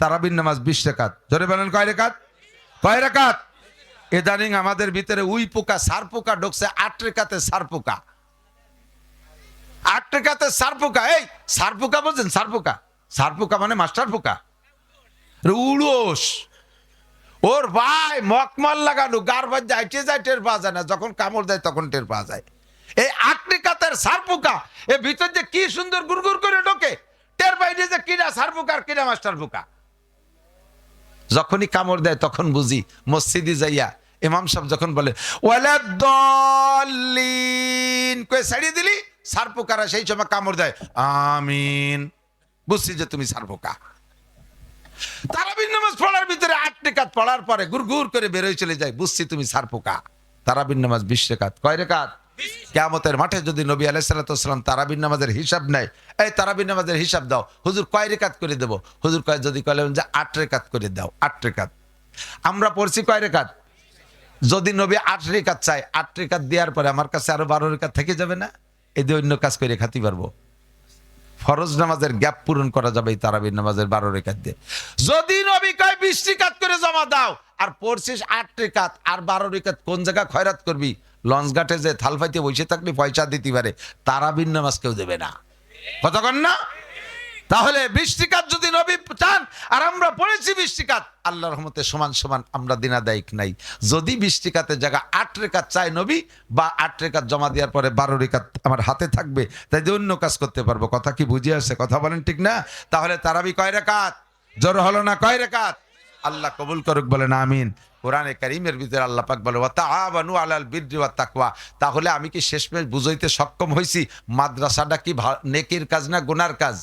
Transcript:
তারাবির নামাজ বিশ রেখাত। ধরে বলেন কয় রেখাত? কয় রেখাত? ইদানিং আমাদের ভিতরে উই পোকা, সার পোকা ঢুকছে, আট রেখাতে সার পোকা। আট রেখাতে সার পোকা, এই সার পোকা বলছেন, সার পোকা। সার পোকা মানে মাস্টার পোকা। উড়োস। ওর ভাই মকমল লাগানো, গার বাজ যাইতে যায়, টের পাওয়া যায় না। যখন কামড় দেয়, তখন টের পাওয়া যায়। এই আট্রিকাতের সার পোকা, এ ভিতর যে কি সুন্দর গুড়গুড় করে ঢোকে, টের পাইনি যে কিনা সার আর কিনা মাস্টার পোকা। যখনই কামড় দেয়, তখন বুঝি মসজিদে যাইয়া ইমাম সাহেব যখন বলে কয়ে, ছাড়িয়ে দিলি? সার পোকারা সেই সময় কামড় দেয়। আমিন। বুঝছি যে তুমি সার পোকা তারাবির নামাজ পড়ার ভিতরে আট রেখাত পড়ার পরে গুড় গুড় করে বেরোয় চলে যায়। বুঝছি তুমি সার পোকা তারাবির নামাজ বিশ কয় রেখাত? কেয়ামতের মাঠে যদি নবী আলাইসালাম তারাবিন নামাজের হিসাব নেয়, এই তারাবিন নামাজের হিসাব দাও। হুজুর কয় রেখাত করে দেবো? হুজুর কয়, যদি কয় যে আট রেখাত করে দাও, আট রেখাত আমরা পড়ছি কয় রেখাত যদি নবী আট রেখাত চায়, আট রেখাত দেওয়ার পরে আমার কাছে আরও বারো রেখাত থেকে যাবে না? এই দিয়ে অন্য কাজ করে খাতি পারব। ফরজ নামাজের গ্যাপ পূরণ করা যাবে এই তারাবির নামাজের বারো রেখাত দিয়ে। যদি নবী কয় বিশ রেখাত করে জমা দাও, আর পড়ছিস আট রেখাত, আর বারো রেখাত, কোন জায়গায় খয়রাত করবি? লঞ্চ ঘাটে যে থালফাইতে বসে থাকলে পয়সা দিতে পারে, তারাবির নামাজ কেউ দেবে না। কতক্ষণ না? তাহলে বৃষ্টিকাত যদি নবী চান, আর আমরা পড়েছি বৃষ্টিকাত আল্লাহ রহমতে সমান সমান আমরা দিনাদায়িক নাই। যদি বৃষ্টিকাতে জায়গা আট রেখাত চায় নবী, বা আট রেখাত জমা দেওয়ার পরে বারো রেখাত আমার হাতে থাকবে, তাই দিয়ে অন্য কাজ করতে পারব। কথা কি বুঝে আসে? কথা বলেন ঠিক না? তাহলে তারাবি কয় রেখাত? জোর হলো না কয় রেখাত? আল্লাহ কবুল করুক, বলেন আমিন। কোরআনে কারিমের ভিতরে আল্লাহ পাক বলে, ওয়া আলাল বিররি তাকওয়া। তাহলে আমি কি শেষমেশ বুঝাইতে সক্ষম হইছি? মাদ্রাসাটা কি নেকির কাজ না গুনার কাজ?